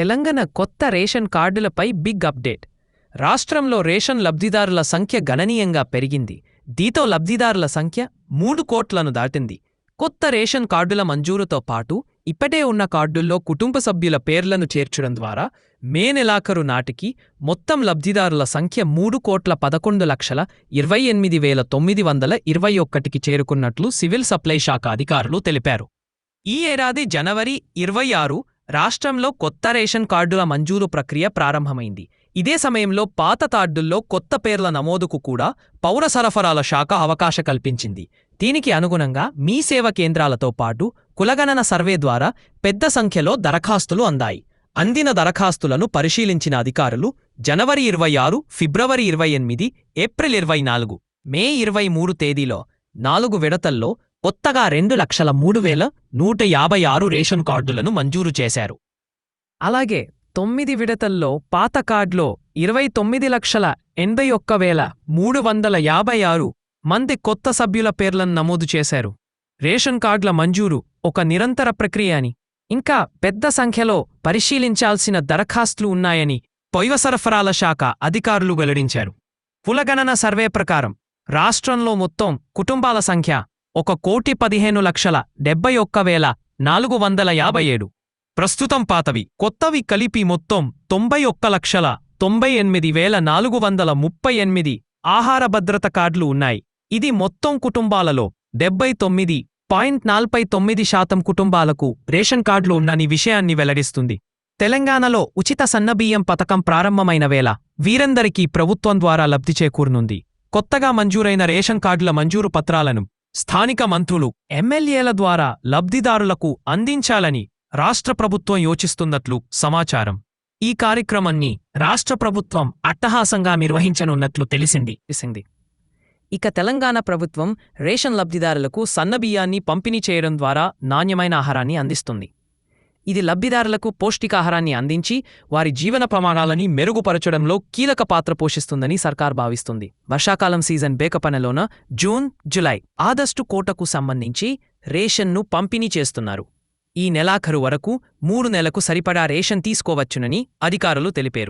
తెలంగాణ కొత్త రేషన్ కార్డులపై big update. రాష్ట్రంలో రేషన్ లబ్ధిదారుల సంఖ్య గణనీయంగా పెరిగింది. దీంతో లబ్ధిదారుల సంఖ్య మూడు కోట్లను దాటింది. కొత్త రేషన్ కార్డుల మంజూరుతో పాటు ఇప్పటే ఉన్న కార్డుల్లో కుటుంబ సభ్యుల పేర్లను చేర్చడం ద్వారా మే నెలాఖరు నాటికి మొత్తం లబ్ధిదారుల సంఖ్య మూడు కోట్ల పదకొండు లక్షల ఇరవై ఎనిమిది వేల తొమ్మిది వందల ఇరవై ఒక్కటికి చేరుకున్నట్లు సివిల్ సప్లై శాఖ అధికారులు తెలిపారు. ఈ ఏడాది జనవరి ఇరవై ఆరు రాష్ట్రంలో కొత్త రేషన్ కార్డుల మంజూరు ప్రక్రియ ప్రారంభమైంది. ఇదే సమయంలో పాత కార్డుల్లో కొత్త పేర్ల నమోదుకు కూడా పౌర సరఫరాల శాఖ అవకాశ కల్పించింది. దీనికి అనుగుణంగా మీ సేవ కేంద్రాలతో పాటు కులగణన సర్వే ద్వారా పెద్ద సంఖ్యలో దరఖాస్తులు అందాయి. అందిన దరఖాస్తులను పరిశీలించిన అధికారులు జనవరి ఇరవై ఆరు ఫిబ్రవరి ఇరవై ఎనిమిది ఏప్రిల్ ఇరవై నాలుగు మే ఇరవై మూడు తేదీలో నాలుగు విడతల్లో కొత్తగా రెండు లక్షల మూడు వేల నూట యాభై ఆరు రేషన్ కార్డులను మంజూరు చేశారు. అలాగే తొమ్మిది విడతల్లో పాత కార్డులో ఇరవై తొమ్మిది లక్షల ఎనభై ఒక్క వేల మూడు వందల యాభై ఆరు మంది కొత్త సభ్యుల పేర్లను నమోదు చేశారు. రేషన్ కార్డుల మంజూరు ఒక నిరంతర ప్రక్రియ అని ఇంకా పెద్ద సంఖ్యలో పరిశీలించాల్సిన దరఖాస్తులు ఉన్నాయని పొయ్య సరఫరాల శాఖ అధికారులు వెల్లడించారు. కులగణన సర్వే ప్రకారం రాష్ట్రంలో మొత్తం కుటుంబాల సంఖ్య ఒక కోటి పదిహేను లక్షల డెబ్బై ఒక్క వేల నాలుగు వందల యాభై ఏడు. ప్రస్తుతం పాతవి. కొత్తవి కలిపి మొత్తం తొంభై ఒక్క లక్షల తొంభై ఎనిమిది వేల నాలుగు వందల ముప్పై ఎనిమిది ఆహార భద్రత కార్డులు ఉన్నాయి. ఇది మొత్తం కుటుంబాలలో డెబ్బై తొమ్మిది పాయింట్ నలభై తొమ్మిది శాతం కుటుంబాలకు రేషన్ కార్డులు ఉన్నని విషయాన్ని వెల్లడిస్తుంది. తెలంగాణలో ఉచిత సన్నబియ్యం పథకం ప్రారంభమైన వేళ వీరందరికీ ప్రభుత్వం ద్వారా లబ్ధి చేకూరనుంది. కొత్తగా మంజూరైన రేషన్ కార్డుల మంజూరు పత్రాలను స్థానిక మంత్రులు ఎమ్మెల్యేల ద్వారా లబ్ధిదారులకు అందించాలని రాష్ట్ర ప్రభుత్వం యోచిస్తున్నట్లు సమాచారం. ఈ కార్యక్రమాన్ని రాష్ట్ర ప్రభుత్వం అట్టహాసంగా నిర్వహించనున్నట్లు తెలిసింది. ఇక తెలంగాణ ప్రభుత్వం రేషన్ లబ్ధిదారులకు సన్నబియ్యాన్ని పంపిణీ చేయడం ద్వారా నాణ్యమైన ఆహారాన్ని అందిస్తుంది. ఇది లబ్ధిదారులకు పౌష్టికాహారాన్ని అందించి వారి జీవన ప్రమాణాలని మెరుగుపరచడంలో కీలక పాత్ర పోషిస్తుందని సర్కార్ భావిస్తుంది. వర్షాకాలం సీజన్ బేకపనలోన జూన్ జులై ఆగస్టు కోటకు సంబంధించి రేషన్ను పంపిణీ చేస్తున్నారు. ఈ నెలాఖరు వరకు మూడు నెలకు సరిపడా రేషన్ తీసుకోవచ్చునని అధికారులు తెలిపారు.